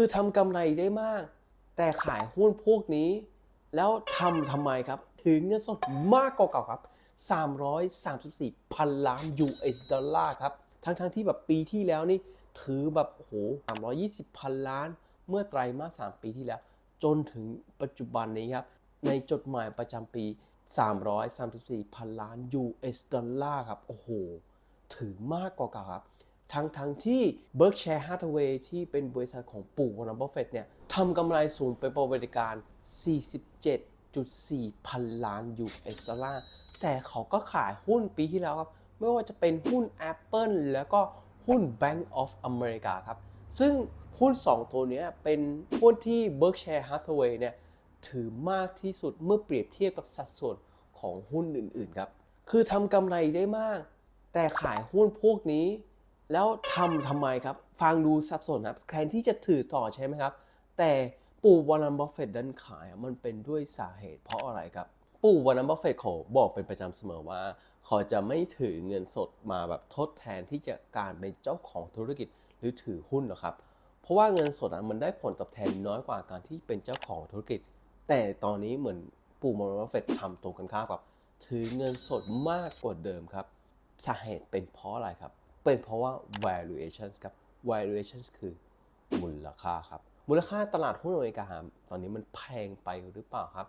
คือทำกำไรได้มาก แต่ขายหุ้นพวกนี้ แล้วทำทำไมครับถือเงินสดมากกว่าเก่าครับ 334พันล้าน US ดอลลาร์ครับ ทั้งๆที่แบบปีที่แล้วนี่ถือแบบโอ้โห320พันล้าน เมื่อไตรมาส3ปีที่แล้ว จนถึงปัจจุบันนี้ครับ ในจดหมายประจำปี 334พันล้าน US ดอลลาร์ครับ โอ้โห ถือมากกว่าเก่าครับ ทั้งทั้งที่ Berkshire Hathaway ที่เป็นบริษัทของปู่วอร์เนบัฟเฟตเนี่ยทำกำไรสูงเป็นประวัติการ 47.4 พันล้าน US ดอลลาร์ แต่เขาก็ขายหุ้นปีที่แล้วครับ ไม่ว่าจะเป็นหุ้น Apple แล้วก็หุ้น Bank of America ครับ ซึ่งหุ้น 2 ตัวเนี้ยเป็นหุ้นที่ Berkshire Hathaway เนี่ยถือมากที่สุดเมื่อเปรียบเทียบกับสัดส่วนของหุ้นอื่น ๆ ครับ คือทำกำไรได้มาก แต่ขายหุ้นพวกนี้ แล้วทำทำไมครับ ฟังดูสับสนครับแทนที่จะถือต่อใช่ไหมครับ แต่ปู่วอร์นันบัฟเฟตดันขายมันเป็นด้วยสาเหตุเพราะอะไรครับ ปู่วอร์นันบัฟเฟตเขาบอกเป็นประจำเสมอว่าเขาจะไม่ถือเงินสดมาแบบทดแทนที่จะการเป็นเจ้าของธุรกิจหรือถือหุ้นหรอกครับ เพราะว่าเงินสดมันได้ผลตอบแทนน้อยกว่าการที่เป็นเจ้าของธุรกิจ แต่ตอนนี้เหมือนปู่วอร์นันบัฟเฟตทำตรงกันข้ามครับ ถือเงินสดมากกว่าเดิมครับสาเหตุเป็นเพราะอะไรครับ เป็นเพราะว่า valuations ครับ valuations คือมูลค่าครับ มูลค่าตลาดหุ้นอเมริกาตอนนี้มันแพงไปหรือเปล่าครับ